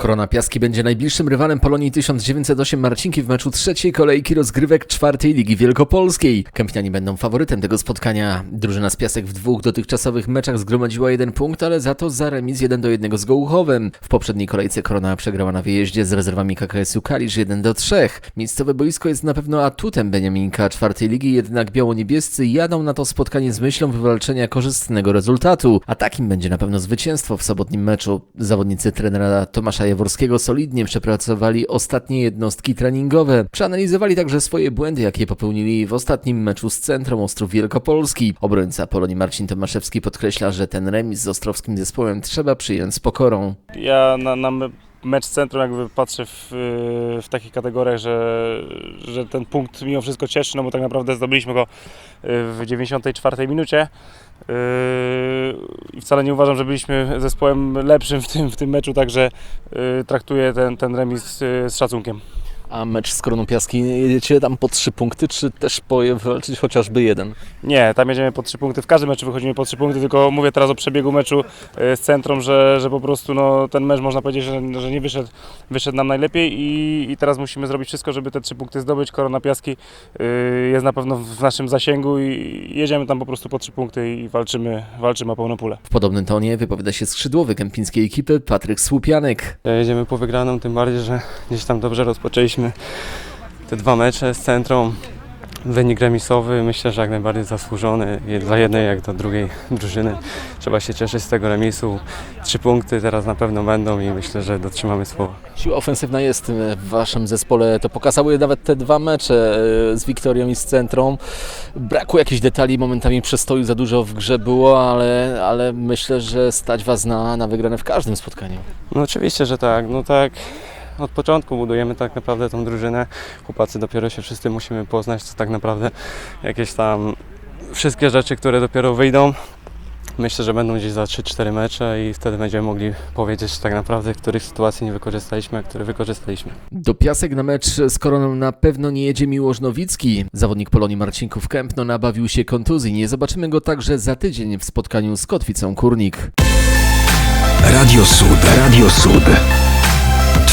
Korona Piaski będzie najbliższym rywalem Polonii 1908 Marcinki w meczu trzeciej kolejki rozgrywek czwartej Ligi Wielkopolskiej. Kępniani będą faworytem tego spotkania. Drużyna z Piasek w dwóch dotychczasowych meczach zgromadziła jeden punkt, ale za to za remis 1 do 1 z Gołuchowem. W poprzedniej kolejce Korona przegrała na wyjeździe z rezerwami KKS-u Kalisz 1 do 3. Miejscowe boisko jest na pewno atutem Beniaminka czwartej ligi, jednak biało-niebiescy jadą na to spotkanie z myślą wywalczenia korzystnego rezultatu, a takim będzie na pewno zwycięstwo w sobotnim meczu. Zawodnicy trenera Tomasza Jaworskiego solidnie przepracowali ostatnie jednostki treningowe. Przeanalizowali także swoje błędy, jakie popełnili w ostatnim meczu z Centrum Ostrów Wielkopolski. Obrońca Polonii Marcin Tomaszewski podkreśla, że ten remis z ostrowskim zespołem trzeba przyjąć z pokorą. Ja na, na mecz centrum jakby patrzę w, w takich kategoriach, że, że ten punkt mimo wszystko cieszy, no bo tak naprawdę zdobyliśmy go y, w 94 minucie. Yy, I wcale nie uważam, że byliśmy zespołem lepszym w tym, w tym meczu, także traktuję ten, ten remis z szacunkiem. A mecz z Koroną Piaski, jedziecie tam po trzy punkty, czy też po walczyć chociażby jeden? Nie, tam jedziemy po trzy punkty. W każdym meczu wychodzimy po trzy punkty, tylko mówię teraz o przebiegu meczu e, z centrum, że, że po prostu no, ten mecz można powiedzieć, że, że nie wyszedł, wyszedł nam najlepiej i, i teraz musimy zrobić wszystko, żeby te trzy punkty zdobyć. Korona Piaski y, jest na pewno w naszym zasięgu i jedziemy tam po prostu po trzy punkty i walczymy, walczymy o pełną pulę. W podobnym tonie wypowiada się skrzydłowy kępińskiej ekipy Patryk Słupianek. Jedziemy po wygraną, tym bardziej, że gdzieś tam dobrze rozpoczęliśmy te dwa mecze z centrum. Wynik remisowy myślę, że jak najbardziej zasłużony i dla jednej jak dla drugiej drużyny. Trzeba się cieszyć z tego remisu. Trzy punkty teraz na pewno będą i myślę, że dotrzymamy słowa. Siła ofensywna jest e, w waszym zespole. To pokazały nawet te dwa mecze e, z Wiktorią i z Centrum. Brakło jakichś detali, momentami przestoju za dużo w grze było, ale, ale myślę, że stać was na, na wygrane w każdym spotkaniu. No oczywiście, że tak. No tak. Od początku budujemy tak naprawdę tą drużynę. Chłopacy dopiero się wszyscy musimy poznać, to tak naprawdę jakieś tam wszystkie rzeczy, które dopiero wyjdą. Myślę, że będą gdzieś za 3-4 mecze i wtedy będziemy mogli powiedzieć tak naprawdę, których sytuacji nie wykorzystaliśmy, a które wykorzystaliśmy. Do Piasek na mecz z Koroną na pewno nie jedzie Miłosz Nowicki. Zawodnik Polonii Marcinków Kępno nabawił się kontuzji. Nie zobaczymy go także za tydzień w spotkaniu z Kotwicą Kurnik. Radio Sud. Radio Sud.